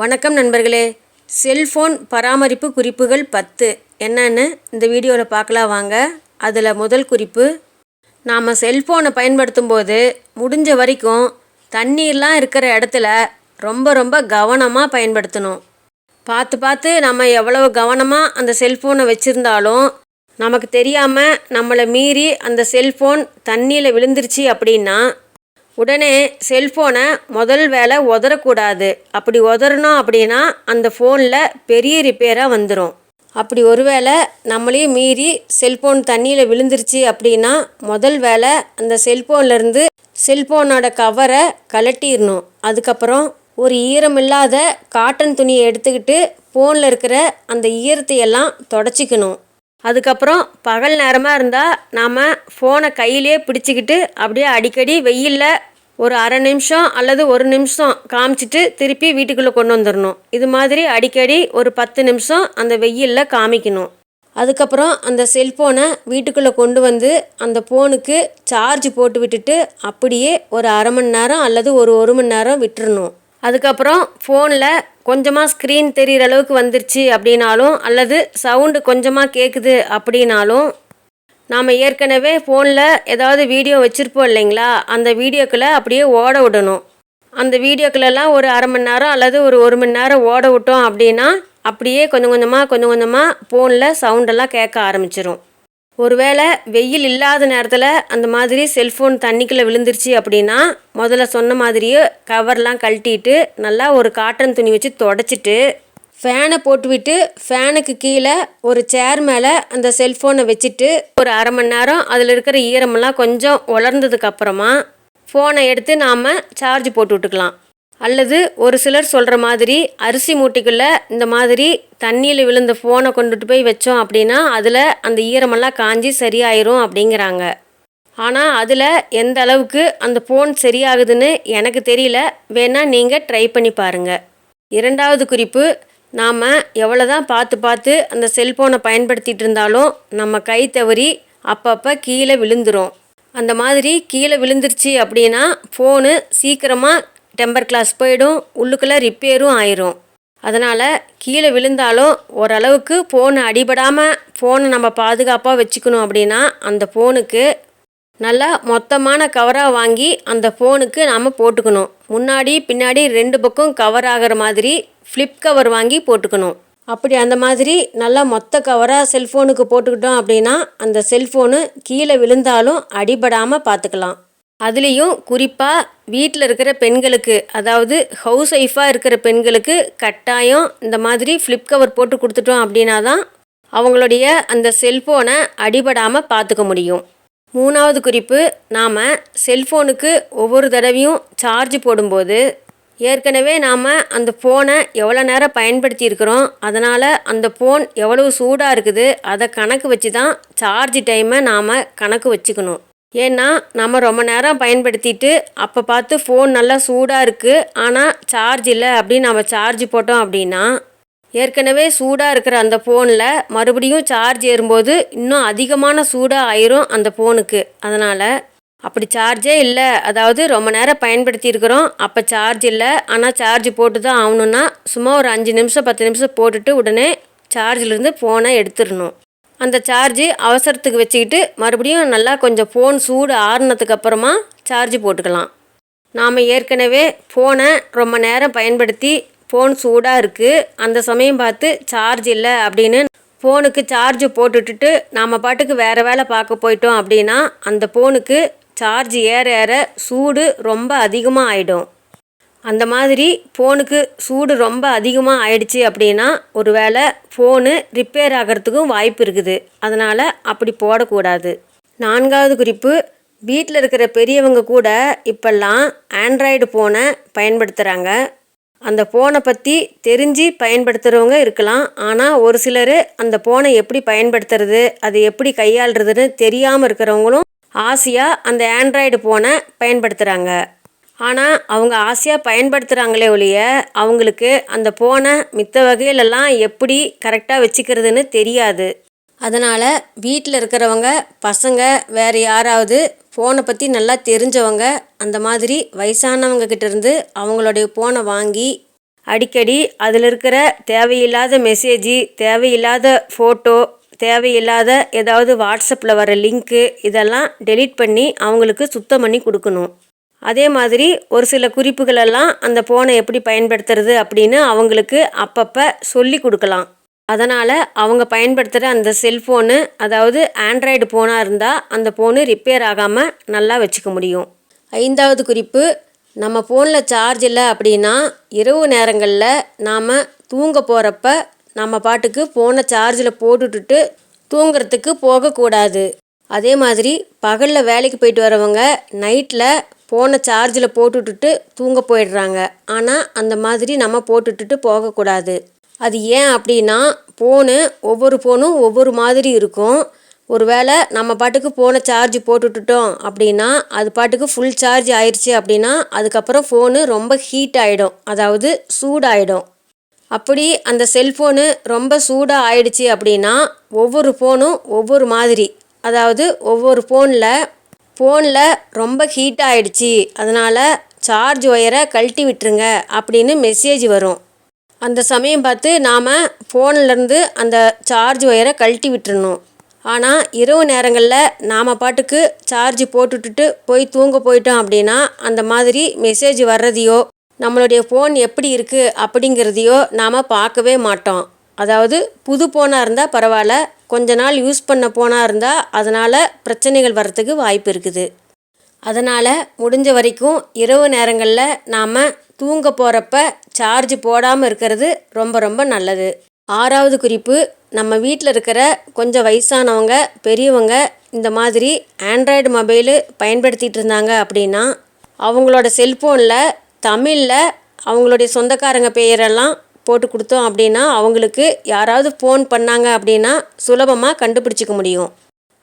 வணக்கம் நண்பர்களே. செல்ஃபோன் பராமரிப்பு குறிப்புகள் பத்து. என்னன்னு இந்த வீடியோவில் பார்க்கலாம் வாங்க. அதில் முதல் குறிப்பு நாம் செல்ஃபோனை பயன்படுத்தும் போது முடிஞ்ச வரைக்கும் தண்ணீர்லாம் இருக்கிற இடத்துல ரொம்ப ரொம்ப கவனமாக பயன்படுத்தணும். பார்த்து பார்த்து நம்ம எவ்வளவு கவனமாக அந்த செல்ஃபோனை வச்சுருந்தாலும் நமக்கு தெரியாமல் நம்மளை மீறி அந்த செல்ஃபோன் தண்ணியில் விழுந்துருச்சு அப்படின்னா உடனே செல்ஃபோனை முதல் வேலை உதறக்கூடாது. அப்படி உதறணும் அப்படின்னா அந்த ஃபோனில் பெரிய ரிப்பேராக வந்துடும் அப்படி ஒருவேளை நம்மளையும் மீறி செல்ஃபோன் தண்ணியில் விழுந்துருச்சு அப்படின்னா முதல் வேலை அந்த செல்ஃபோன்லேருந்து செல்ஃபோனோட கவரை கலட்டிடணும் அதுக்கப்புறம் ஒரு ஈரமில்லாத காட்டன் துணியை எடுத்துக்கிட்டு ஃபோனில் இருக்கிற அந்த ஈரத்தையெல்லாம் தொடச்சிக்கணும். அதுக்கப்புறம் பகல் நேரமாக இருந்தால் நாம் ஃபோனை கையிலே பிடிச்சிக்கிட்டு அப்படியே அடிக்கடி வெயிலில் ஒரு அரை நிமிஷம் அல்லது ஒரு நிமிஷம் காமிச்சிட்டு திருப்பி வீட்டுக்குள்ளே கொண்டு வந்துடணும் இது மாதிரி அடிக்கடி ஒரு பத்து நிமிஷம் அந்த வெயிலில் காமிக்கணும். அதுக்கப்புறம் அந்த செல்ஃபோனை வீட்டுக்குள்ளே கொண்டு வந்து அந்த ஃபோனுக்கு சார்ஜ் போட்டு விட்டுட்டு அப்படியே ஒரு அரை மணி நேரம் அல்லது ஒரு ஒரு மணி நேரம் விட்டுறணும். அதுக்கப்புறம் ஃபோனில் கொஞ்சமாக ஸ்க்ரீன் தெரிகிற அளவுக்கு வந்துருச்சு அப்படின்னாலும் அல்லது சவுண்டு கொஞ்சமாக கேட்குது அப்படின்னாலும் நாம் ஏற்கனவே ஃபோனில் ஏதாவது வீடியோ வச்சுருப்போம் இல்லைங்களா? அந்த வீடியோக்களை அப்படியே ஓட விடணும். அந்த வீடியோக்களெல்லாம் ஒரு அரை மணி நேரம் அல்லது ஒரு ஒரு மணி நேரம் ஓட விட்டோம் அப்படின்னா அப்படியே கொஞ்சம் கொஞ்சமாக கொஞ்சம் கொஞ்சமாக ஃபோனில் சவுண்டெல்லாம் கேட்க ஆரம்பிச்சிரும். ஒருவேளை வெயில் இல்லாத நேரத்தில் அந்த மாதிரி செல்ஃபோன் தண்ணிக்குள்ளே விழுந்துருச்சு அப்படின்னா முதல்ல சொன்ன மாதிரியே கவர்லாம் கழட்டிட்டு நல்லா ஒரு காட்டன் துணி வச்சு தொடச்சிட்டு ஃபேனை போட்டுவிட்டு ஃபேனுக்கு கீழே ஒரு சேர் மேலே அந்த செல்ஃபோனை வச்சுட்டு ஒரு அரை மணி நேரம் அதில் இருக்கிற ஈரமெல்லாம் கொஞ்சம் உலர்ந்ததுக்கப்புறமா ஃபோனை எடுத்து நாம் சார்ஜ் போட்டு விட்டுக்கலாம். அல்லது ஒரு சிலர் சொல்கிற மாதிரி அரிசி மூட்டைக்குள்ளே இந்த மாதிரி தண்ணியில் விழுந்த ஃபோனை கொண்டுட்டு போய் வச்சோம் அப்படின்னா அதில் அந்த ஈரமெல்லாம் காஞ்சி சரியாயிரும் அப்படிங்கிறாங்க. ஆனால் அதில் எந்த அளவுக்கு அந்த ஃபோன் சரியாகுதுன்னு எனக்கு தெரியல. வேணால் நீங்கள் ட்ரை பண்ணி பாருங்கள் இரண்டாவது குறிப்பு நாம் எவ்வளோ தான் பார்த்து பார்த்து அந்த செல்ஃபோனை பயன்படுத்திகிட்டு இருந்தாலும் நம்ம கை தவறி அப்பப்போ கீழே விழுந்துரும். அந்த மாதிரி கீழே விழுந்துருச்சு அப்படின்னா ஃபோனு சீக்கிரமாக டெம்பர் கிளாஸ் போயிடும் உள்ளுக்குள்ளே ரிப்பேரும் ஆயிரும். அதனால் கீழே விழுந்தாலும் ஓரளவுக்கு ஃபோனு அடிபடாமல் ஃபோனை நம்ம பாதுகாப்பாக வச்சுக்கணும் அப்படின்னா அந்த ஃபோனுக்கு நல்லா மொத்தமான கவராக வாங்கி அந்த ஃபோனுக்கு நாம் போட்டுக்கணும். முன்னாடி பின்னாடி ரெண்டு பக்கம் கவர் ஆகிற மாதிரி ஃப்ளிப் கவர் வாங்கி போட்டுக்கணும். அப்படி அந்த மாதிரி நல்லா மொத்த கவராக செல்ஃபோனுக்கு போட்டுக்கிட்டோம் அப்படின்னா அந்த செல்ஃபோனு கீழே விழுந்தாலும் அடிபடாமல் பார்த்துக்கலாம் அதுலேயும் குறிப்பாக வீட்டில் இருக்கிற பெண்களுக்கு அதாவது ஹவுஸ் ஒய்ஃபாக இருக்கிற பெண்களுக்கு கட்டாயம் இந்த மாதிரி ஃப்ளிப் கவர் போட்டு கொடுத்துட்டோம் அப்படின்னா தான் அவங்களுடைய அந்த செல்ஃபோனை அடிபடாமல் பார்த்துக்க முடியும். மூணாவது குறிப்பு நாம் செல்ஃபோனுக்கு ஒவ்வொரு தடவையும் சார்ஜ் போடும்போது ஏற்கனவே நாம் அந்த ஃபோனை எவ்வளோ நேரம் பயன்படுத்தியிருக்கிறோம் அதனால் அந்த ஃபோன் எவ்வளவு சூடாக இருக்குது அதை கணக்கு வச்சு தான் சார்ஜ் டைமை நாம் கணக்கு வச்சுக்கணும். ஏன்னா நம்ம ரொம்ப நேரம் பயன்படுத்திட்டு அப்போ பார்த்து ஃபோன் நல்லா சூடாக இருக்குது ஆனால் சார்ஜ் இல்லை அப்படின்னு நம்ம சார்ஜ் போட்டோம் அப்படின்னா ஏற்கனவே சூடாக இருக்கிற அந்த ஃபோனில் மறுபடியும் சார்ஜ் ஏறும்போது இன்னும் அதிகமான சூடாக ஆயிரும் அந்த ஃபோனுக்கு அதனால் அப்படி சார்ஜே இல்லை. அதாவது ரொம்ப நேரம் பயன்படுத்தியிருக்கிறோம் அப்போ சார்ஜ் இல்லை. ஆனால் சார்ஜ் போட்டு தான் ஆகணுன்னா சும்மா ஒரு அஞ்சு நிமிஷம் பத்து நிமிஷம் போட்டுட்டு உடனே சார்ஜிலேருந்து ஃபோனை எடுத்துடணும். அந்த சார்ஜு அவசரத்துக்கு வச்சுக்கிட்டு மறுபடியும் நல்லா கொஞ்சம் ஃபோன் சூடு ஆறுனதுக்கு அப்புறமா சார்ஜ் போட்டுக்கலாம். நாம் ஏற்கனவே ஃபோனை ரொம்ப நேரம் பயன்படுத்தி ஃபோன் சூடாக இருக்குது அந்த சமயம் பார்த்து சார்ஜ் இல்லை அப்படின்னு ஃபோனுக்கு சார்ஜ் போட்டுட்டுட்டு நாம் பாட்டுக்கு வேறு வேலை பார்க்க போயிட்டோம் அப்படின்னா அந்த ஃபோனுக்கு சார்ஜ் ஏற ஏற சூடு ரொம்ப அதிகமாக ஆகிடும் அந்த மாதிரி ஃபோனுக்கு சூடு ரொம்ப அதிகமாக ஆயிடுச்சு அப்படின்னா ஒரு வேளை ஃபோனு ரிப்பேர் ஆகிறதுக்கும் வாய்ப்பு இருக்குது. அதனால் அப்படி போடக்கூடாது. நான்காவது குறிப்பு வீட்டில் இருக்கிற பெரியவங்க கூட இப்போல்லாம் ஆண்ட்ராய்டு ஃபோனை பயன்படுத்துகிறாங்க அந்த ஃபோனை பற்றி தெரிஞ்சு பயன்படுத்துகிறவங்க இருக்கலாம். ஆனால் ஒரு சிலர் அந்த ஃபோனை எப்படி பயன்படுத்துறது அது எப்படி கையாளுறதுன்னு தெரியாமல் இருக்கிறவங்களும் ஆசையாக அந்த ஆண்ட்ராய்டு ஃபோனை பயன்படுத்துகிறாங்க ஆனால் அவங்க ஆசையாக பயன்படுத்துகிறாங்களே ஒழிய அவங்களுக்கு அந்த ஃபோனை மித்த வகையிலெல்லாம் எப்படி கரெக்டாக வச்சுக்கிறதுன்னு தெரியாது. அதனால் வீட்டில் இருக்கிறவங்க பசங்க வேறு யாராவது ஃபோனை பற்றி நல்லா தெரிஞ்சவங்க அந்த மாதிரி வயசானவங்க கிட்டேருந்து அவங்களுடைய ஃபோனை வாங்கி அடிக்கடி அதில் இருக்கிற தேவையில்லாத மெசேஜி தேவையில்லாத ஃபோட்டோ தேவையில்லாத ஏதாவது வாட்ஸ்அப்பில் வர லிங்க்கு இதெல்லாம் டெலீட் பண்ணி அவங்களுக்கு சுத்தம் பண்ணி கொடுக்கணும். அதே மாதிரி ஒரு சில குறிப்புகளெல்லாம் அந்த ஃபோனை எப்படி பயன்படுத்துறது அப்படின்னு அவங்களுக்கு அப்பப்போ சொல்லி கொடுக்கலாம். அதனால் அவங்க பயன்படுத்துகிற அந்த செல்ஃபோனு அதாவது ஆண்ட்ராய்டு ஃபோனாக இருந்தால் அந்த ஃபோனு ரிப்பேர் ஆகாமல் நல்லா வச்சுக்க முடியும். ஐந்தாவது குறிப்பு நம்ம ஃபோனில் சார்ஜ் இல்லை அப்படின்னா இரவு நேரங்களில் நாம் தூங்க போகிறப்ப நம்ம பாட்டுக்கு ஃபோனை சார்ஜில் போட்டுட்டுட்டு தூங்குறதுக்கு போகக்கூடாது. அதே மாதிரி பகலில் வேலைக்கு போயிட்டு வரவங்க நைட்டில் ஃபோனை சார்ஜில் போட்டுவிட்டுட்டு தூங்க போயிடுறாங்க. ஆனால் அந்த மாதிரி நம்ம போட்டுட்டுட்டு போகக்கூடாது. அது ஏன் அப்படின்னா ஃபோனு ஒவ்வொரு ஃபோனும் ஒவ்வொரு மாதிரி இருக்கும். ஒருவேளை நம்ம பாட்டுக்கு ஃபோனை சார்ஜ் போட்டுட்டுட்டோம் அப்படின்னா அது பாட்டுக்கு ஃபுல் சார்ஜ் ஆயிடுச்சு அப்படின்னா அதுக்கப்புறம் ஃபோனு ரொம்ப ஹீட் ஆகிடும் அதாவது சூடாயிடும். அப்படி அந்த செல்ஃபோனு ரொம்ப சூடாக ஆயிடுச்சு அப்படின்னா ஒவ்வொரு ஃபோனும் ஒவ்வொரு மாதிரி. அதாவது ஒவ்வொரு ஃபோனில் ஃபோனில் ரொம்ப ஹீட் ஆகிடுச்சி அதனால் சார்ஜ் ஒயரை கழட்டி விட்டுருங்க அப்படின்னு மெசேஜ் வரும். அந்த சமயம் பார்த்து நாம் ஃபோன்லேருந்து அந்த சார்ஜ் ஒயரை கழட்டி விட்டுறணும். ஆனால் இரவு நேரங்களில் நாம் பாட்டுக்கு சார்ஜ் போட்டுவிட்டுட்டு போய் தூங்க போயிட்டோம் அப்படின்னா அந்த மாதிரி மெசேஜ் வர்றதையோ நம்மளுடைய ஃபோன் எப்படி இருக்குது அப்படிங்கிறதையோ நாம் பார்க்கவே மாட்டோம். அதாவது புது ஃபோனாக இருந்தால் பரவாயில்ல கொஞ்ச நாள் யூஸ் பண்ண போனால் இருந்தால் அதனால் பிரச்சனைகள் வர்றதுக்கு வாய்ப்பு இருக்குது. அதனால் முடிஞ்ச வரைக்கும் இரவு நேரங்களில் நாம் தூங்க போகிறப்ப சார்ஜ் போடாமல் இருக்கிறது ரொம்ப ரொம்ப நல்லது. ஆறாவது குறிப்பு நம்ம வீட்டில் இருக்கிற கொஞ்சம் வயசானவங்க பெரியவங்க இந்த மாதிரி ஆண்ட்ராய்டு மொபைலு பயன்படுத்திகிட்டு இருந்தாங்க அப்படின்னா அவங்களோட செல்ஃபோனில் தமிழில் அவங்களுடைய சொந்தக்காரங்க பெயரெல்லாம் போட்டு கொடுத்தோம் அப்படின்னா அவங்களுக்கு யாராவது ஃபோன் பண்ணாங்க அப்படின்னா சுலபமாக கண்டுபிடிச்சிக்க முடியும்.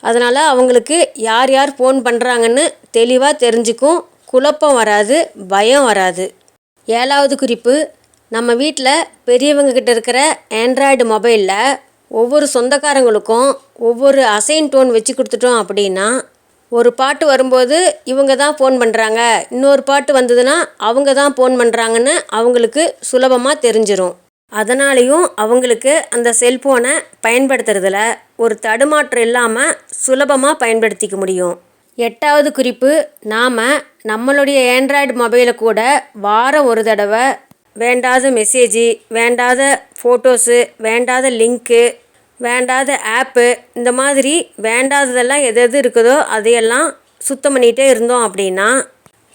அதனால் அவங்களுக்கு யார் யார் ஃபோன் பண்ணுறாங்கன்னு தெளிவாக தெரிஞ்சுக்கும். குழப்பம் வராது பயம் வராது. ஏழாவது குறிப்பு நம்ம வீட்டில் பெரியவங்க கிட்ட இருக்கிற ஆண்ட்ராய்டு மொபைலில் ஒவ்வொரு சொந்தக்காரங்களுக்கும் ஒவ்வொரு அசைன் டோன் வச்சு கொடுத்துட்டோம் அப்படின்னா ஒரு பாட்டு வரும்போது இவங்க தான் ஃபோன் பண்ணுறாங்க இன்னொரு பாட்டு வந்ததுன்னா அவங்க தான் ஃபோன் பண்ணுறாங்கன்னு அவங்களுக்கு சுலபமாக தெரிஞ்சிரும். அதனாலேயும் அவங்களுக்கு அந்த செல்ஃபோனை பயன்படுத்துறதுல ஒரு தடுமாற்றம் இல்லாமல் சுலபமாக பயன்படுத்திக்க முடியும். எட்டாவது குறிப்பு நாம் நம்மளுடைய ஆண்ட்ராய்டு மொபைலை கூட வாரம் ஒரு தடவை வேண்டாத மெசேஜி வேண்டாத ஃபோட்டோஸு வேண்டாத லிங்க்கு வேண்டாத ஆப்பு இந்த மாதிரி வேண்டாததெல்லாம் எது எது இருக்குதோ அதையெல்லாம் சுத்தம் பண்ணிகிட்டே இருந்தோம் அப்படின்னா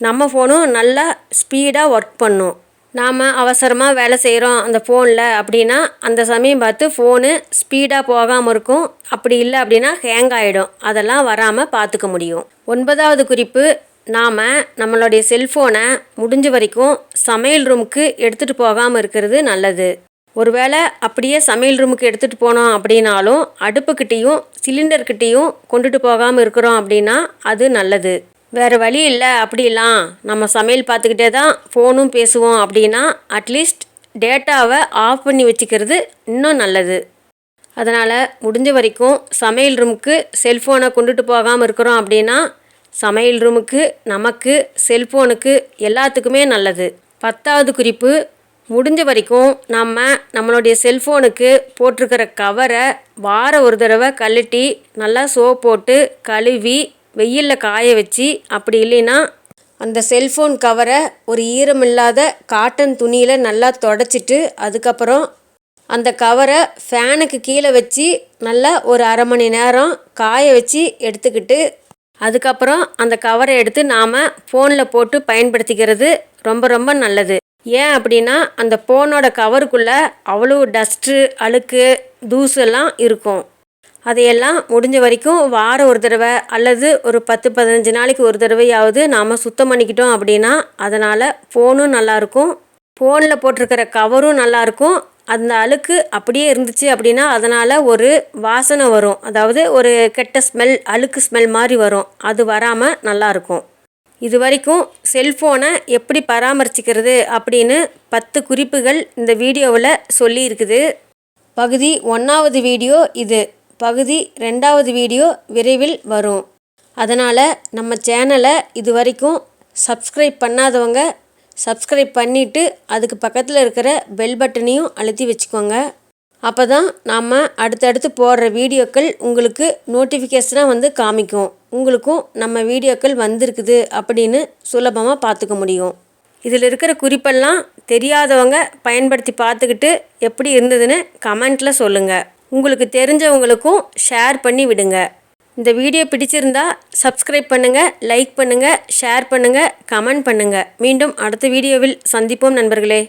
நம்ம ஃபோனும் நல்லா ஸ்பீடாக ஒர்க் பண்ணும். நாம் அவசரமாக வேலை செய்கிறோம் அந்த ஃபோனில் அப்படின்னா அந்த சமயம் பார்த்து ஃபோனு ஸ்பீடாக போகாமல் இருக்கும். அப்படி இல்லை அப்படின்னா ஹேங் ஆகிடும் அதெல்லாம் வராமல் பார்த்துக்க முடியும். ஒன்பதாவது குறிப்பு நாம் நம்மளுடைய செல்ஃபோனை முடிஞ்ச வரைக்கும் சமையல் ரூமுக்கு எடுத்துகிட்டு போகாமல் இருக்கிறது நல்லது. ஒருவேளை அப்படியே சமையல் ரூமுக்கு எடுத்துகிட்டு போனோம் அப்படின்னாலும் அடுப்புக்கிட்டேயும் சிலிண்டர்கிட்டேயும் கொண்டுட்டு போகாமல் இருக்கிறோம் அப்படின்னா அது நல்லது. வேறு வழி இல்லை அப்படிலாம். நம்ம சமையல் பார்த்துக்கிட்டே தான் ஃபோனும் பேசுவோம் அப்படின்னா அட்லீஸ்ட் டேட்டாவை ஆஃப் பண்ணி வச்சுக்கிறது இன்னும் நல்லது. அதனால் முடிஞ்ச வரைக்கும் சமையல் ரூமுக்கு செல்ஃபோனை கொண்டுட்டு போகாமல் இருக்கிறோம் அப்படின்னா சமையல் ரூமுக்கு நமக்கு செல்ஃபோனுக்கு எல்லாத்துக்குமே நல்லது. பத்தாவது குறிப்பு முடிஞ்ச வரைக்கும் நம்ம நம்மளுடைய செல்ஃபோனுக்கு போட்டிருக்கிற கவரை வார ஒரு தடவை கழட்டி நல்லா சோப் போட்டு கழுவி வெயிலில் காய வச்சு அப்படி இல்லைன்னா அந்த செல்ஃபோன் கவரை ஒரு ஈரமில்லாத காட்டன் துணியில் நல்லா தொடச்சிட்டு அதுக்கப்புறம் அந்த கவரை ஃபேனுக்கு கீழே வச்சு நல்லா ஒரு அரை மணி நேரம் காய வச்சு எடுத்துக்கிட்டு அதுக்கப்புறம் அந்த கவரை எடுத்து நாம் ஃபோனில் போட்டு பயன்படுத்திக்கிறது ரொம்ப ரொம்ப நல்லது. ஏன் அப்படின்னா அந்த ஃபோனோட கவருக்குள்ளே அவ்வளோ டஸ்ட்டு அழுக்கு தூசெல்லாம் இருக்கும். அதையெல்லாம் முடிஞ்ச வரைக்கும் வாரம் ஒரு தடவை அல்லது ஒரு பத்து பதினஞ்சு நாளைக்கு ஒரு தடவையாவது நாம் சுத்தம் பண்ணிக்கிட்டோம் அப்படின்னா அதனால் ஃபோனும் நல்லாயிருக்கும் ஃபோனில் போட்டிருக்கிற கவரும் நல்லாயிருக்கும் அந்த அழுக்கு அப்படியே இருந்துச்சு அப்படின்னா அதனால் ஒரு வாசனை வரும். அதாவது ஒரு கெட்ட ஸ்மெல் அழுக்கு ஸ்மெல் மாதிரி வரும். அது வராமல் நல்லாயிருக்கும் இது வரைக்கும் செல்ஃபோனை எப்படி பராமரிச்சுக்கிறது அப்படின்னு பத்து குறிப்புகள் இந்த வீடியோவில் சொல்லியிருக்குது. பகுதி ஒன்றாவது வீடியோ இது. பகுதி ரெண்டாவது வீடியோ விரைவில் வரும். அதனால் நம்ம சேனலை இது வரைக்கும் சப்ஸ்கிரைப் பண்ணாதவங்க சப்ஸ்கிரைப் பண்ணிவிட்டு அதுக்கு பக்கத்தில் இருக்கிற பெல் பட்டனையும் அழுத்தி வச்சுக்கோங்க. அப்போ தான் நாம் அடுத்தடுத்து போடுற வீடியோக்கள் உங்களுக்கு நோட்டிஃபிகேஷனாக வந்து காமிக்கும். உங்களுக்கும் நம்ம வீடியோக்கள் வந்திருக்குது அப்படின்னு சுலபமாக பார்த்துக்க முடியும். இதில் இருக்கிற குறிப்பெல்லாம் தெரியாதவங்க பயன்படுத்தி பார்த்துக்கிட்டு எப்படி இருந்ததுன்னு கமெண்ட்டில் சொல்லுங்கள் உங்களுக்கு தெரிஞ்சவங்களுக்கும் ஷேர் பண்ணி விடுங்க. இந்த வீடியோ பிடிச்சிருந்தா சப்ஸ்கிரைப் பண்ணுங்கள் லைக் பண்ணுங்கள் ஷேர் பண்ணுங்கள் கமெண்ட் பண்ணுங்கள் மீண்டும் அடுத்த வீடியோவில் சந்திப்போம் நண்பர்களே.